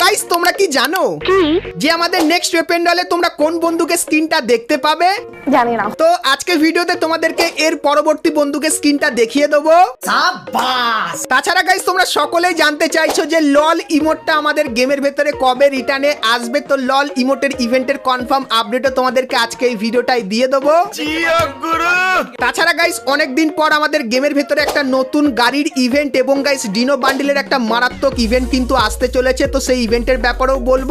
Guys তোমরা কি জানো? যে আমাদের নেক্সট ওয়েপেন্ডলে তোমরা কোন বন্দুকের স্কিনটা দেখতে পাবে? জানি না। তো আজকে ভিডিওতে তোমাদেরকে এর পরবর্তী বন্দুকের স্কিনটা দেখিয়ে দেবো। তাছাড়া গাইস তোমরা সকলেই জানতে চাইছো যে লল ইমোটটা আমাদের গেমের ভেতরে কবে রিটার্নে আসবে। তো লল ইমোটের ইভেন্টের কনফার্ম আপডেটও তোমাদেরকে আজকে এই ভিডিওটাই দিয়ে দেবো। তাছাড়া গাইস অনেকদিন পর আমাদের গেমের ভেতরে একটা নতুন গাড়ির ইভেন্ট এবং গাইস ডিনো বান্ডিলের একটা মারাত্মক ইভেন্ট কিন্তু আসতে চলেছে তো সেই ইভেন্টের ব্যাপারেও বলব।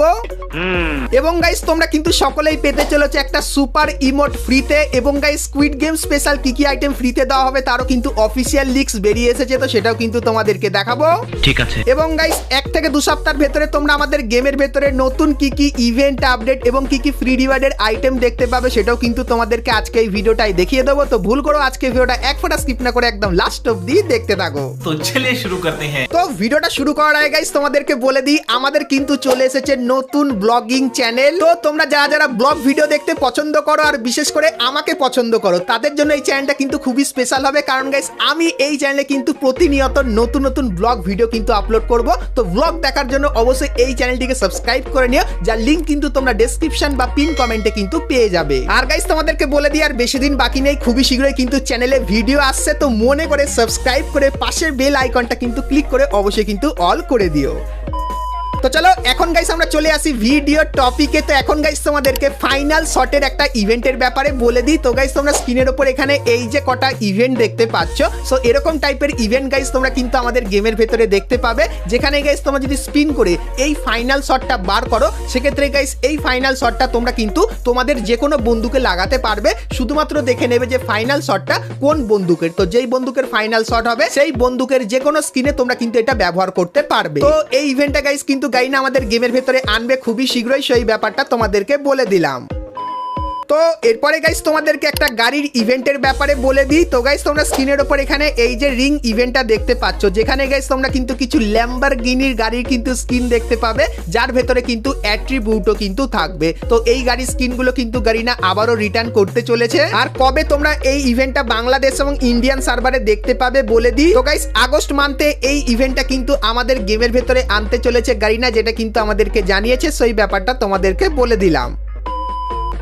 এবং গাইস তোমরা কিন্তু সকলেই পেতে চলেছে একটা সুপার ইমোট ফ্রিতে এবং গাইস স্কুইড গেম স্পেশাল কি কি আইটেম ফ্রিতে দেওয়া হবে তারও কিন্তু অফিসিয়াল লিক্স বেরিয়ে এসেছে তো সেটাও কিন্তু তোমাদেরকে দেখাবো। ঠিক আছে। এবং গাইস এক থেকে দু সপ্তাহের ভেতরে তোমরা আমাদের গেমের ভেতরে নতুন কি কি ইভেন্ট আপডেট এবং কি কি ফ্রি রিওয়ার্ডের আইটেম দেখতে পাবে সেটাও কিন্তু তোমাদেরকে আজকে এই ভিডিওটাই দেখিয়ে দেবো তো ভুল করো আজকে ভিডিওটা এক ফোটা স্কিপ না করে একদম লাস্ট অবধি দেখতে থাকো। তো চলে শুরু করতে হ্যাঁ। তো ভিডিওটা শুরু করার আগে গাইস তোমাদেরকে বলে দিই আমাদের কিন্তু চলে এসেছে নতুন ব্লগিং চ্যানেল তো তোমরা যারা যারা ব্লগ ভিডিও দেখতে পছন্দ করো আর বিশেষ করে আমাকে পছন্দ করো তাদের জন্য এই চ্যানেলটা কিন্তু খুবই স্পেশাল হবে। কারণ গাইস আমি এই চ্যানেলে কিন্তু প্রতিনিয়ত নতুন নতুন ব্লগ ভিডিও কিন্তু আপলোড করব। তো ব্লগ দেখার জন্য অবশ্যই এই চ্যানেলটিকে সাবস্ক্রাইব করে নিও যার লিংক কিন্তু তোমরা ডেসক্রিপশন বা পিন কমেন্টে কিন্তু পেয়ে যাবে। আর গাইস তোমাদেরকে বলে দিই আর বেশি দিন বাকি নেই খুবই শীঘ্রই কিন্তু চ্যানেলে ভিডিও আসছে, তো মনে করে সাবস্ক্রাইব করে পাশের বেল আইকনটা কিন্তু ক্লিক করে অবশ্যই কিন্তু অল করে দিও। তো চলো, এখন গাইস আমরা চলে আসি ভিডিও টপিকে তো এখন গাইস তোমাদেরকে ফাইনাল শটের একটা ইভেন্টের ব্যাপারে বলে দিই। তো গাইস তোমরা স্ক্রিনের ওপর এখানে এই যে কটা ইভেন্ট দেখতে পাচ্ছ। সো এরকম টাইপের ইভেন্ট গাইস তোমরা কিন্তু আমাদের গেমের ভেতরে দেখতে পাবে। যেখানে গাইস তোমরা যদি স্পিন করে এই ফাইনাল শটটা বার করো, সেক্ষেত্রে গাইস এই ফাইনাল শটটা তোমরা কিন্তু তোমাদের যে কোনো বন্দুকে লাগাতে পারবে। শুধুমাত্র দেখে নেবে যে ফাইনাল শটটা কোন বন্দুকের। তো যেই বন্দুকের ফাইনাল শট হবে, সেই বন্দুকের যে কোনো স্কিনে তোমরা কিন্তু এটা ব্যবহার করতে পারবে। তো এই ইভেন্টটা গাইস কিন্তু গাইনা আমাদের গেমের ভেতরে আনবে খুবই শীঘ্রই সেই ব্যাপারটা তোমাদেরকে বলে দিলাম। তো এরপরে গাইস তোমাদেরকে একটা গাড়ির ইভেন্টের ব্যাপারে বলে দিই। তো গাইস তোমরা স্ক্রিনের ওপর এখানে এই যে রিং ইভেন্টটা দেখতে পাচ্ছ, যেখানে গাইস তোমরা কিন্তু কিছু ল্যাম্বার গিনির গাড়ির কিন্তু স্কিন দেখতে পাবে, যার ভেতরে কিন্তু অ্যাট্রিবিউটও কিন্তু থাকবে। তো এই গাড়ির স্কিনগুলো কিন্তু গাড়িনা আবারও রিটার্ন করতে চলেছে। আর কবে তোমরা এই ইভেন্টটা বাংলাদেশ এবং ইন্ডিয়ান সার্ভারে দেখতে পাবে বলে দিই। তো গাইস আগস্ট মান্থে এই ইভেন্টটা কিন্তু আমাদের গেমের ভেতরে আনতে চলেছে গাড়িনা, যেটা কিন্তু আমাদেরকে জানিয়েছে, সেই ব্যাপারটা তোমাদেরকে বলে দিলাম।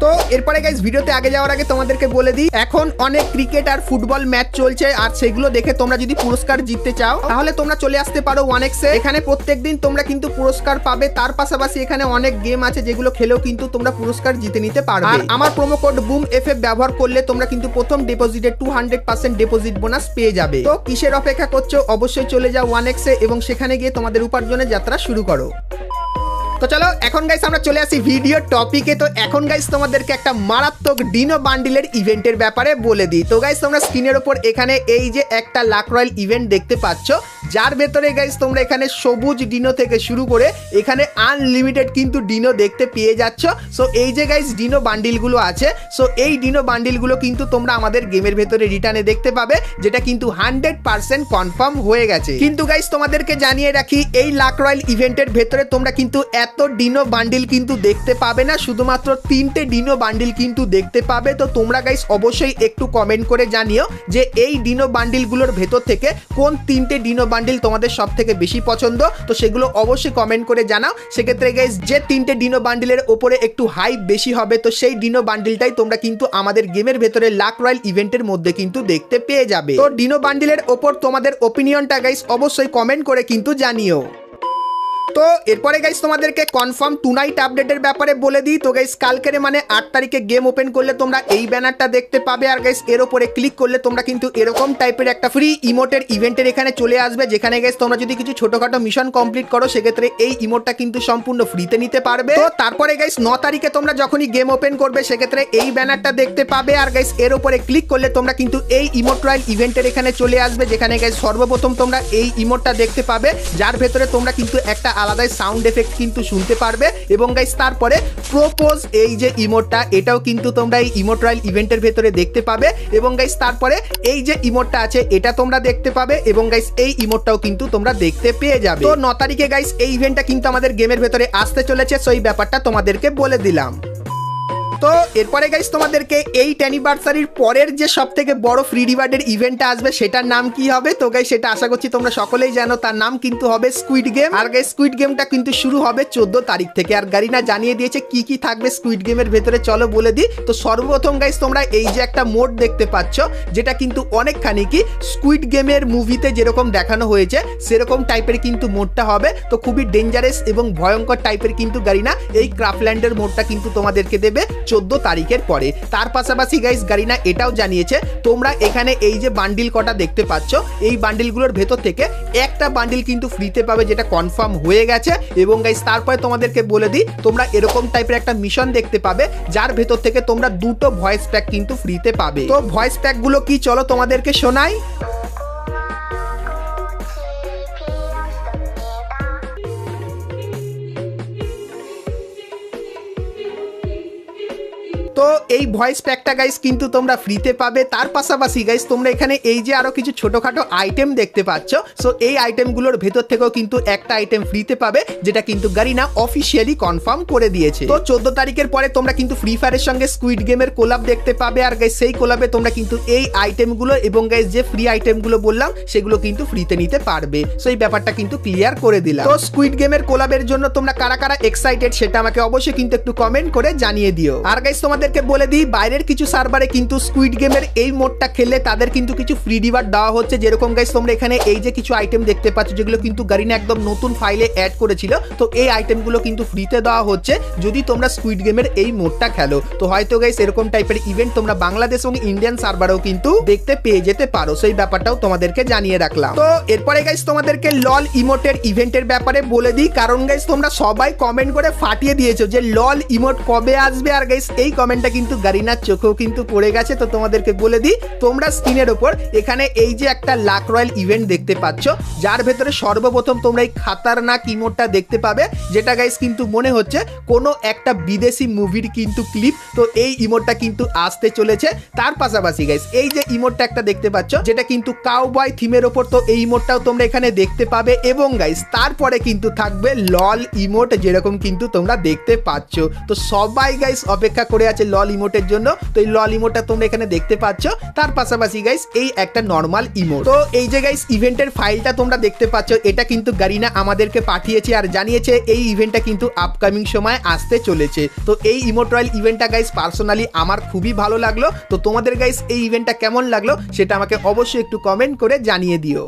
তো এরপরে গাইজ ভিডিওতে আগে যাওয়ার আগে তোমাদেরকে বলে দিই, এখন অনেক ক্রিকেট আর ফুটবল ম্যাচ চলছে, আর সেগুলো দেখে তোমরা যদি পুরস্কার জিততে চাও, তাহলে তোমরা চলে আসতে পারো ওয়ান এক্সে এখানে প্রত্যেক দিন তোমরা কিন্তু পুরস্কার পাবে, তার পাশাপাশি এখানে অনেক গেম আছে যেগুলো খেলেও কিন্তু তোমরা পুরস্কার জিতে নিতে পারবে। আর আমার প্রোমো কোড বুম এফ ব্যবহার করলে তোমরা কিন্তু প্রথম ডিপোজিটে two hundred percent deposit bonus পেয়ে যাবে। তো কিসের অপেক্ষা করছ? অবশ্যই চলে যাও ওয়ান এক্সে এবং সেখানে গিয়ে তোমাদের উপার্জনের যাত্রা শুরু করো। তো চলো, এখন গাইস আমরা চলে আসি ভিডিও টপিকে তো এখন গাইস তোমাদেরকে একটা মারাত্মক ডিনো বান্ডিলের ইভেন্টের ব্যাপারে বলে দিই। তো গাইস তোমরা স্ক্রিনের ওপর এখানে এই যে একটা লাক রয়্যাল ইভেন্ট দেখতে পাচ্ছ। যার ভেতরে গাইস তোমরা এখানে সবুজ ডিনো থেকে শুরু করে এখানে আনলিমিটেড কিন্তু ডিনো দেখতে পেয়ে যাচ্ছ। সো এই যে গাইস ডিনো বান্ডিলগুলো আছে সো এই ডিনো বান্ডিলগুলো কিন্তু তোমরা আমাদের গেমের ভেতরে রিটার্নে দেখতে পাবে, যেটা কিন্তু হান্ড্রেড পার্সেন্ট কনফার্ম হয়ে গেছে। কিন্তু গাইস তোমাদেরকে জানিয়ে রাখি, এই লাক রয়্যাল ইভেন্টের ভেতরে তোমরা কিন্তু এত ডিনো বান্ডিল কিন্তু দেখতে পাবে না, শুধুমাত্র তিনটে ডিনো বান্ডিল কিন্তু দেখতে পাবে। তো তোমরা গাইস অবশ্যই একটু কমেন্ট করে জানিও যে এই ডিনো বান্ডিলগুলোর ভেতর থেকে কোন তিনটে ডিনো বান্ডিল তোমাদের সব থেকে বেশি পছন্দ, তো সেগুলো অবশ্যই কমেন্ট করে জানাও। সেক্ষেত্রে গাইস যে তিনটে ডিনো বান্ডিলের ওপরে একটু হাইপ বেশি হবে, তো সেই ডিনো বান্ডিলটাই তোমরা কিন্তু আমাদের গেমের ভেতরে লাক রয়্যাল ইভেন্টের মধ্যে কিন্তু দেখতে পেয়ে যাবে। তো ডিনো বান্ডিলের ওপর তোমাদের ওপিনিয়নটা গাইস অবশ্যই কমেন্ট করে কিন্তু জানিও। তো এরপরে গাইস তোমাদেরকে কনফার্ম টু নাইট আপডেটের ব্যাপারে বলে দিই। তো গাইস কালকের মানে আট তারিখে গেম ওপেন করলে তোমরা এই ব্যানারটা দেখতে পাবে। আর গাইস এর উপরে ক্লিক করলে তোমরা কিন্তু এরকম টাইপের একটা ফ্রি ইমোটের ইভেন্টের এখানে চলে আসবে, যেখানে গাইস তোমরা যদি কিছু ছোটখাটো মিশন কমপ্লিট করো, সেক্ষেত্রে এই ইমোটটা কিন্তু সম্পূর্ণ ফ্রিতে নিতে পারবে। তো তারপরে গাইস ন তারিখে তোমরা যখনই গেম ওপেন করবে, সেক্ষেত্রে এই ব্যানারটা দেখতে পাবে। আর গাইস এর উপরে ক্লিক করলে তোমরা কিন্তু এই ইমোট রয়্যাল ইভেন্টের এখানে চলে আসবে, যেখানে গাইস সর্বপ্রথম তোমরা এই ইমোটটা দেখতে পাবে। যার ভেতরে তোমরা কিন্তু একটা আলাদাই সাউন্ড এফেক্ট কিন্তু শুনতে পারবে। এবং গাইস তারপরে প্রোপোজ এই যে ইমোটটা এটাও কিন্তু তোমরা এই ইমোট রয়্যাল ইভেন্টের ভেতরে দেখতে পাবে। এবং গাইস তারপরে এই যে ইমোটটা আছে, এটা তোমরা দেখতে পাবে। এবং গাইস এই ইমোটটাও কিন্তু তোমরা দেখতে পেয়ে যাবে। তো ন তারিখে গাইস এই ইভেন্টটা কিন্তু আমাদের গেমের ভেতরে আসতে চলেছে। সেই ব্যাপারটা তোমাদেরকে বলে দিলাম। তো এরপরে গাইস তোমাদেরকে এই অ্যানিভার্সারির পরের যে সব থেকে বড় ফ্রি রিওয়ার্ডের ইভেন্টটা আসবে, সেটার নাম কি হবে? তো গাইস সেটা আশা করছি তোমরা সকলেই জানো, তার নাম কিন্তু হবে স্কুইড গেম আর গাইস স্কুইড গেমটা কিন্তু শুরু হবে চোদ্দ তারিখ থেকে। আর গারিনা জানিয়ে দিয়েছে কি কি থাকবে স্কুইড গেমের ভেতরে, চলো বলে দিই। তো সর্বপ্রথম গাইস তোমরা এই যে একটা মোড দেখতে পাচ্ছ, যেটা কিন্তু অনেকখানি কি স্কুইড গেমের মুভিতে যেরকম দেখানো হয়েছে, সেরকম টাইপের কিন্তু মোডটা হবে। তো খুবই ডেঞ্জারাস এবং ভয়ঙ্কর টাইপের কিন্তু গারিনা এই ক্রাফল্যান্ডের মোডটা কিন্তু তোমাদেরকে দেবে। চোদ্দ তারিখের পরে। তার পাশাপাশি গাইস গারিনা এটাও জানিয়েছে, তোমরা এখানে এই যে বান্ডিল কটা দেখতে পাচ্ছ, এই বান্ডিলগুলোর ভেতর থেকে একটা বান্ডিল কিন্তু ফ্রিতে পাবে, যেটা কনফার্ম হয়ে গেছে। এবং গাইস তারপরে তোমাদেরকে বলে দিই, তোমরা এরকম টাইপের একটা মিশন দেখতে পাবে, যার ভেতর থেকে তোমরা দুটো ভয়েস প্যাক কিন্তু ফ্রিতে পাবে। তো ভয়েস প্যাকগুলো কি, চলো তোমাদেরকে শোনাই। এই ভয়েস প্যাকটা গাইস কিন্তু তোমরা ফ্রিতে পাবে। তার পাশাপাশি গাইস তোমরা এখানে এই যে আরও কিছু ছোটখাটো আইটেম দেখতে পাচ্ছ। সো এই আইটেমগুলোর ভেতর থেকেও কিন্তু একটা আইটেম ফ্রিতে পাবে, যেটা কিন্তু গারিনা অফিসিয়ালি কনফার্ম করে দিয়েছে। তো চোদ্দ তারিখের পরে তোমরা কিন্তু ফ্রি ফায়ারের সঙ্গে স্কুইড গেমের কোলাপ দেখতে পাবে। আর গাইস সেই কোলাবে তোমরা কিন্তু এই আইটেমগুলো এবং গাইস যে ফ্রি আইটেমগুলো বললাম, সেগুলো কিন্তু ফ্রিতে নিতে পারবে। সো এই ব্যাপারটা কিন্তু ক্লিয়ার করে দিলাম। তো স্কুইড গেমের কোলাবের জন্য তোমরা কারা কারা এক্সাইটেড সেটা আমাকে অবশ্যই কিন্তু একটু কমেন্ট করে জানিয়ে দিও। আর গাইস তোমাদেরকে বলে দিই, বাইরের কিছু সার্ভারে কিন্তু স্কুইড গেমের এই মোডটা খেললে তাদের কিন্তু কিছু ফ্রি রিওয়ার্ড দেওয়া হচ্ছে। যেরকম গাইস তোমরা এখানে এই যে কিছু আইটেম দেখতে পাচ্ছ, যেগুলো কিন্তু গারিনা একদম নতুন ফাইলে অ্যাড করেছিল, তো এই আইটেমগুলো কিন্তু ফ্রিতে দেওয়া হচ্ছে যদি তোমরা স্কুইড গেমের এই মোডটা খেলো। তো হয়তো গাইস এরকম টাইপের ইভেন্ট তোমরা বাংলাদেশ এবং ইন্ডিয়ান সার্ভারেও কিন্তু দেখতে পেয়ে যেতে পারো। সেই ব্যাপারটাও তোমাদেরকে জানিয়ে রাখলাম। তো এরপরে গাইস তোমাদেরকে লল ইমোটের ইভেন্টের ব্যাপারে বলে দিই, কারণ গাইস তোমরা সবাই কমেন্ট করে ফাটিয়ে দিয়েছ যে লল ইমোট কবে আসবে। আর গাইস এই কমেন্টটা কিন্তু গারিনার চোখেও কিন্তু পড়ে গেছে। তো তোমাদেরকে বলে দিই, তোমরা স্ক্রিনের ওপর এখানে এই যে একটা লাক রয়্যাল ইভেন্ট দেখতে পাচ্ছ। যার ভেতরে সর্বপ্রথম তোমরা এই খাতারনাক ইমোটটা দেখতে পাবে। যেটা গাইস কিন্তু মনে হচ্ছে কোনো একটা বিদেশি মুভির কিন্তু ক্লিপ তো এই ইমোটটা কিন্তু আসতে চলেছে। তার পাশাপাশি গাইস এই যে ইমোটটা একটা দেখতে পাচ্ছ, যেটা কিন্তু কাউবয় থিমের ওপর তো এই ইমোটটাও তোমরা এখানে দেখতে পাবে। এবং গাইস তারপরে কিন্তু থাকবে লল ইমোট, যেরকম কিন্তু তোমরা দেখতে পাচ্ছ। তো সবাই গাইস অপেক্ষা করে আছে লল ইমোটের জন্য। তো এই লল ইমোটটা তোমরা এখানে দেখতে পাচ্ছ। তার পাশাপাশি গাইস এই একটা নর্মাল ইমোট তো এই যে গাইস ইভেন্টের ফাইলটা তোমরা দেখতে পাচ্ছ, এটা কিন্তু গারিনা আমাদেরকে পাঠিয়েছে আর জানিয়েছে এই ইভেন্টটা কিন্তু আপকামিং সময় আসতে চলেছে। তো এই ইমোট রয়্যাল ইভেন্টটা গাইস পার্সোনালি আমার খুবই ভালো লাগল। তো তোমাদের গাইস এই ইভেন্টটা কেমন লাগল সেটা আমাকে অবশ্যই একটু কমেন্ট করে জানিয়ে দিও।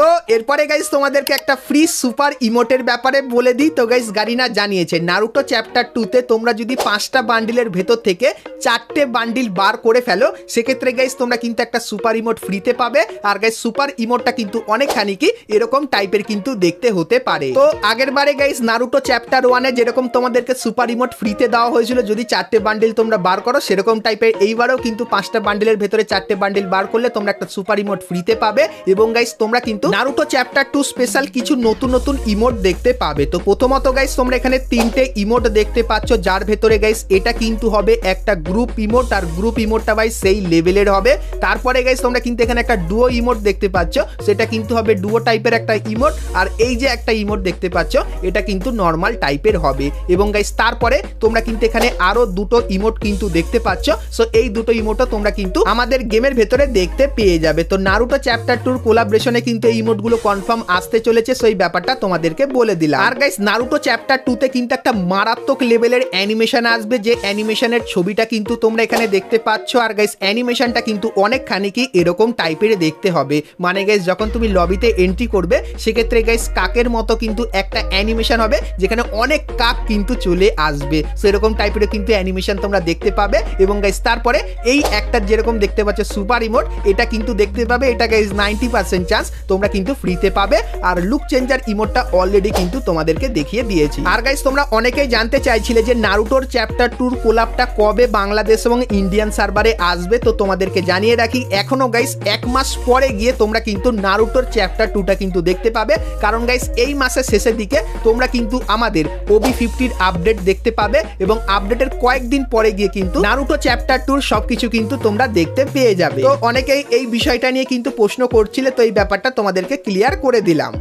তো এরপরে গাইস তোমাদেরকে একটা ফ্রি সুপার ইমোটের ব্যাপারে বলে দিই। তো গাইস গারিনা জানিয়েছে নারুটো চ্যাপ্টার টুতে তোমরা যদি পাঁচটা বান্ডিলের ভেতর থেকে চারটে বান্ডিল বার করে ফেলো, সেক্ষেত্রে গাইস তোমরা কিন্তু একটা সুপার ইমোট ফ্রিতে পাবে। আর গাইস সুপার ইমোটটা কিন্তু অনেকখানি কি, এরকম টাইপের কিন্তু দেখতে হতে পারে। তো আগের বারে গাইস নারুটো চ্যাপ্টার ওয়ানে যেরকম তোমাদেরকে সুপার ইমোট ফ্রিতে দেওয়া হয়েছিল, যদি চারটে বান্ডিল তোমরা বার করো, সেরকম টাইপের এইবারও কিন্তু পাঁচটা বান্ডিলের ভেতরে চারটে বান্ডিল বার করলে তোমরা একটা সুপার ইমোট ফ্রিতে পাবে। এবং গাইস তোমরা কিন্তু নারুটো চ্যাপ্টার টু স্পেশাল কিছু নতুন নতুন ইমোট দেখতে পাবে। তো প্রথমত গাইস তোমরা এখানে তিনটে ইমোট দেখতে পাচ্ছ, যার ভেতরে গাইস এটা কিন্তু হবে একটা গ্রুপ ইমোট, আর গ্রুপ ইমোটটা ভাই সেই লেভেলের হবে। তারপরে গাইস তোমরা কিন্তু এখানে একটা ডুয়ো ইমোট দেখতে পাচ্ছ, সেটা কিন্তু হবে ডুয়ো টাইপের একটা ইমোট, আর এই যে একটা ইমোট দেখতে পাচ্ছ, এটা কিন্তু নর্মাল টাইপের হবে। এবং গাইস তারপরে তোমরা কিন্তু এখানে আরও দুটো ইমোট কিন্তু দেখতে পাচ্ছ সো এই দুটো ইমোটও তোমরা কিন্তু আমাদের গেমের ভেতরে দেখতে পেয়ে যাবে। তো নারুটো চ্যাপ্টার টুর কোলাবরেশনে কিন্তু এই ইমোটগুলো কনফার্ম আসতে চলেছে, সেই ব্যাপারটা তোমাদেরকে বলে দিলাম। আর গাইস নারুটো চ্যাপ্টার টুতে কিন্তু একটা মারাত্মক লেভেলের অ্যানিমেশন আসবে, যে অ্যানিমেশনের ছবিটা কিন্তু তোমরা এখানে দেখতে পাচ্ছ। আর গাইস অ্যানিমেশনটা কিন্তু অনেকখানি কি এরকম টাইপের দেখতে হবে। মানে গাইস যখন তুমি লবিতে এন্ট্রি করবে, সেক্ষেত্রে গাইস কাকের মতো কিন্তু একটা অ্যানিমেশন হবে, যেখানে অনেক কাক কিন্তু চলে আসবে। সেরকম টাইপের কিন্তু অ্যানিমেশন তোমরা দেখতে পাবে। এবং গাইস তারপরে এই একটা যেরকম দেখতে পাচ্ছ সুপার ইমোট এটা কিন্তু দেখতে পাবে। এটা গাইস নাইনটি পার্সেন্ট চান্স তোমরা কিন্তু ফ্রিতে পাবে। আর লুক চেঞ্জার ইমোটটা অলরেডি কিন্তু তোমাদেরকে দেখিয়ে দিয়েছি। আর গাইস তোমরা অনেকেই জানতে চাইছিলে যে নারুটোর চ্যাপ্টার টুর কোলাপটা কবে বাংলাদেশ এবং ইন্ডিয়ান সার্ভারে আসবে। তো তোমাদেরকে জানিয়ে রাখি, এখনও গাইস এক মাস পরে গিয়ে তোমরা কিন্তু নারুটোর চ্যাপ্টার টুটা কিন্তু দেখতে পাবে। কারণ গাইস এই মাসের শেষের দিকে তোমরা কিন্তু আমাদের ওবি ফিফটির আপডেট দেখতে পাবে এবং আপডেটের কয়েকদিন পরে গিয়ে কিন্তু নারুটো চ্যাপ্টার টুর সবকিছু কিন্তু তোমরা দেখতে পেয়ে যাবে। তো অনেকেই এই বিষয়টা নিয়ে কিন্তু প্রশ্ন করছিলে, তো এই ব্যাপারটা তোমাদেরকে ক্লিয়ার করে দিলাম।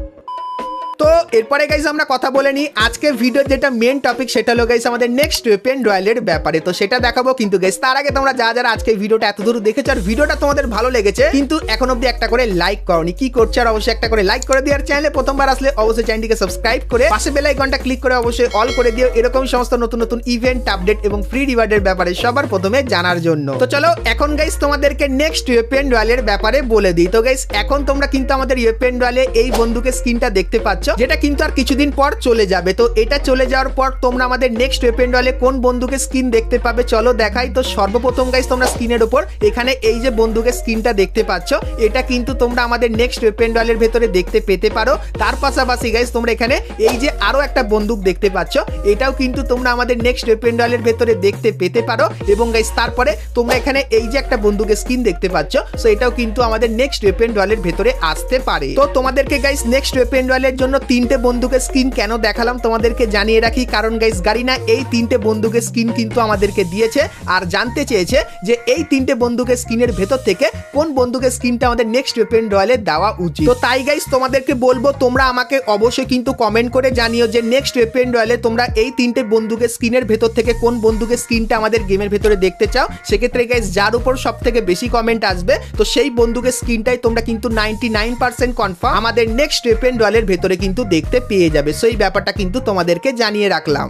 তো এরপরে গাইজ আমরা কথা বলে নিই। আজকে ভিডিও যেটা মেন টপিক সেটা হলো গাইজ আমাদের নেক্সট ওয়েপেন রয়্যালের ব্যাপারে। তো সেটা দেখাবো কিন্তু গাইজ তার আগে তোমরা যা যারা আজকে ভিডিওটা এত দূর দেখেছ আর ভিডিওটা তোমাদের ভালো লেগেছে, কিন্তু এখন অব্দি একটা করে লাইক করনি। কি করছ আর অবশ্যই একটা করে লাইক করে দিও আর চ্যানেলে প্রথমবার আসলে অবশ্যই চ্যানেলটিকে সাবস্ক্রাইব করে পাশে বেল আইকনটা ক্লিক করে অবশ্যই অল করে দিও। এরকম সমস্ত নতুন নতুন ইভেন্ট আপডেট এবং ফ্রি রিওয়ার্ডের ব্যাপারে সবার প্রথমে জানার জন্য। তো চলো এখন গাইজ তোমাদেরকে নেক্সট ওয়েপেন রয়্যালের ব্যাপারে বলে দিই। তো গাইজ এখন তোমরা কিন্তু আমাদের ওয়েপেন রয়্যালে এই বন্দুকের স্কিনটা দেখতে পাচ্ছ। যেটা কিন্তু আর কিছুদিন পর চলে যাবে। তো এটা চলে যাওয়ার পর তোমরা আমাদের নেক্সট ওয়েপেন রয়্যালে কোন বন্ধুকে স্কিন দেখতে পাবে? চলো দেখাই। তো সর্বপ্রথম গাইজ তোমরা স্ক্রিনের উপর এখানে এই যে বন্দুকের স্কিনটা দেখতে পাচ্ছ, এটা কিন্তু তোমরা আমাদের নেক্সট ওয়েপেন রয়্যালের ভেতরে দেখতে পেতে পারো। তার পাশাপাশি গাইজ তোমরা এখানে এই যে আরও একটা বন্দুক দেখতে পাচ্ছ, এটাও কিন্তু তোমরা আমাদের নেক্সট ওয়েপেন রয়্যালের ভেতরে দেখতে পেতে পারো। এবং গাইজ তারপরে তোমরা এখানে এই যে একটা বন্দুকের স্কিন দেখতে পাচ্ছ সো এটাও কিন্তু আমাদের নেক্সট ওয়েপেন রয়্যালের ভেতরে আসতে পারে। তো তোমাদেরকে গাইজ নেক্সট ওয়েপেন রয়্যালের জন্য তিনটে বন্দুকের স্কিন কেন দেখালাম তোমাদেরকে জানিয়ে রাখি। কারণ গাইজ গাড়িনা এই তিনটে বন্দুকের স্কিন কিন্তু আমাদেরকে দিয়েছে আর জানতে চেয়েছে যে এই তিনটে বন্দুকের স্কিনের ভেতর থেকে কোন বন্দুকের স্কিনটা আমাদের নেক্সট ওয়েপেন রয়্যালে দেওয়া উচিত। তো তাই গাইস তোমাদেরকে বলব, তোমরা আমাকে অবশ্যই কিন্তু কমেন্ট করে জানিও যে নেক্সট ওয়েপেন রয়্যালে তোমরা এই তিনটে বন্দুকের স্কিনের ভেতর থেকে কোন বন্দুকের স্কিনটা আমাদের গেমের ভেতরে দেখতে চাও? সেক্ষেত্রে গাইস যার উপর সব থেকে বেশি কমেন্ট আসবে, তো সেই বন্দুকের স্কিনটাই তোমরা কিন্তু নাইনটি নাইন পার্সেন্ট কনফার্ম আমাদের নেক্সট ওয়েপেন রয়্যালের ভেতরে কিন্তু দেখতে পেয়ে যাবে। সেই ব্যাপারটা কিন্তু তোমাদেরকে জানিয়ে রাখলাম।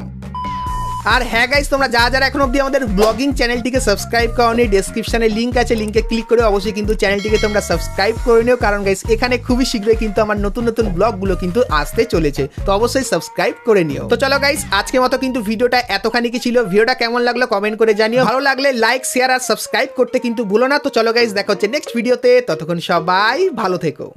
আর হ্যাঁ গাইস তোমরা যা যারা এখন অব্দি আমাদের ব্লগিং চ্যানেলটিকে সাবস্ক্রাইব করনি ডেসক্রিপশনে লিঙ্ক আছে লিঙ্কে ক্লিক করে অবশ্যই কিন্তু চ্যানেলটিকে তোমরা সাবস্ক্রাইব করে নিও। কারণ গাইস এখানে খুবই শীঘ্রই কিন্তু আমার নতুন নতুন ব্লগগুলো কিন্তু আসতে চলেছে। তো অবশ্যই সাবস্ক্রাইব করে নিও। তো চলো গাইজ আজকে মতো কিন্তু ভিডিওটা এতখানি কি ছিল? ভিডিওটা কেমন লাগল কমেন্ট করে জানিও। ভালো লাগলে লাইক শেয়ার আর সাবস্ক্রাইব করতে কিন্তু ভুলো না। তো চলো গাইজ দেখা হচ্ছে নেক্সট ভিডিওতে ততক্ষণ সবাই ভালো থেকো।